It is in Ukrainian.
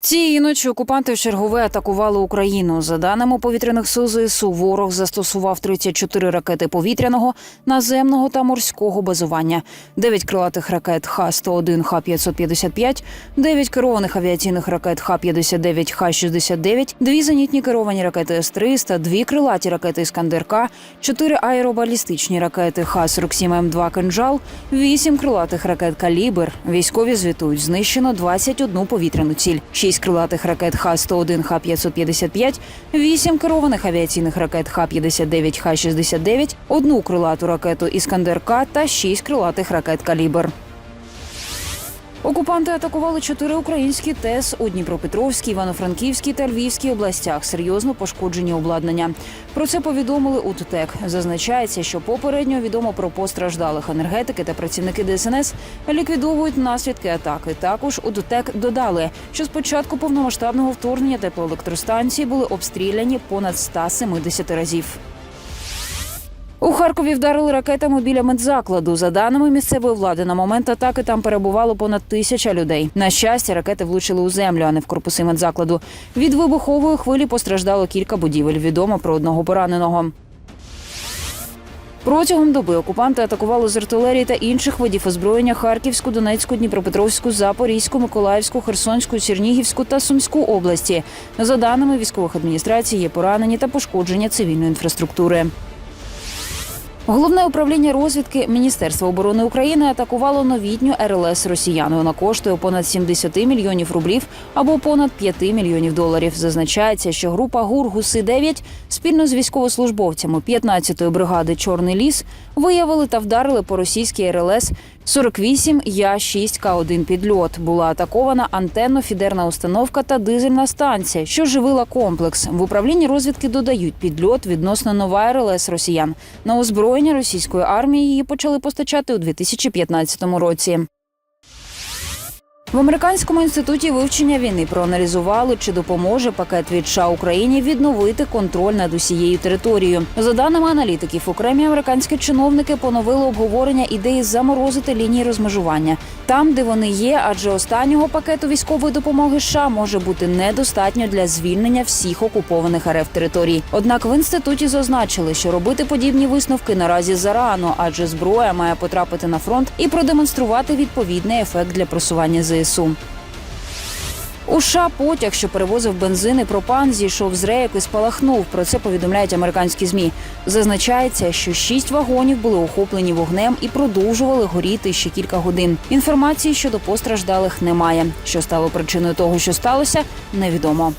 Цієї ночі окупанти вчергове атакували Україну. За даними повітряних сил ЗСУ, ворог застосував 34 ракети повітряного, наземного та морського базування, 9 крилатих ракет Х-101, Х-555, 9 керованих авіаційних ракет Х-59, Х-69, 2 зенітні керовані ракети С-300, 2 крилаті ракети Іскандер-К, 4 аеробалістичні ракети Х-47М2 «Кинжал», 8 крилатих ракет «Калібр». Військові звітують, знищено 21 повітряну ціль, 6 крилатих ракет Х-101, Х-555, 8 керованих авіаційних ракет Х-59, Х-69, одну крилату ракету Іскандер-К та 6 крилатих ракет «Калібр». Окупанти атакували чотири українські ТЕС у Дніпропетровській, Івано-Франківській та Львівській областях. Серйозно пошкоджені обладнання. Про це повідомили у ТТЕК. Зазначається, що попередньо відомо про постраждалих енергетики та працівники ДСНС ліквідовують наслідки атаки. Також у ДТЕК додали, що з початку повномасштабного вторгнення теплоелектростанції були обстріляні понад 170 разів. У Харкові вдарили ракетами біля медзакладу. За даними місцевої влади, на момент атаки там перебувало понад тисяча людей. На щастя, ракети влучили у землю, а не в корпуси медзакладу. Від вибухової хвилі постраждало кілька будівель. Відомо про одного пораненого. Протягом доби окупанти атакували з артилерії та інших видів озброєння Харківську, Донецьку, Дніпропетровську, Запорізьку, Миколаївську, Херсонську, Чернігівську та Сумську області. За даними військових адміністрацій, є поранені та пошкодження цивільної інфраструктури. Головне управління розвідки Міністерства оборони України атакувало новітню РЛС росіян. Вона коштує понад 70 мільйонів рублів або понад 5 мільйонів доларів. Зазначається, що група ГУР Гуси 9 спільно з військовослужбовцями 15-ї бригади Чорний ліс виявили та вдарили по російській РЛС 48 Я 6 К1 підльот. Була атакована антенно-фідерна установка та дизельна станція, що живила комплекс. В управлінні розвідки додають підльот відносно нова РЛС росіян. На озброєння російської армії її почали постачати у 2015 році. В американському інституті вивчення війни проаналізували, чи допоможе пакет від США Україні відновити контроль над усією територією. За даними аналітиків, окремі американські чиновники поновили обговорення ідеї заморозити лінії розмежування там, де вони є, адже останнього пакету військової допомоги США може бути недостатньо для звільнення всіх окупованих РФ територій. Однак в інституті зазначили, що робити подібні висновки наразі зарано, адже зброя має потрапити на фронт і продемонструвати відповідний ефект для просування ЗСУ. США потяг, що перевозив бензин і пропан, зійшов з рейок і спалахнув. Про це повідомляють американські змі. Зазначається, що шість вагонів були охоплені вогнем і продовжували горіти ще кілька годин. Інформації щодо постраждалих немає. Що стало причиною того, що сталося, невідомо.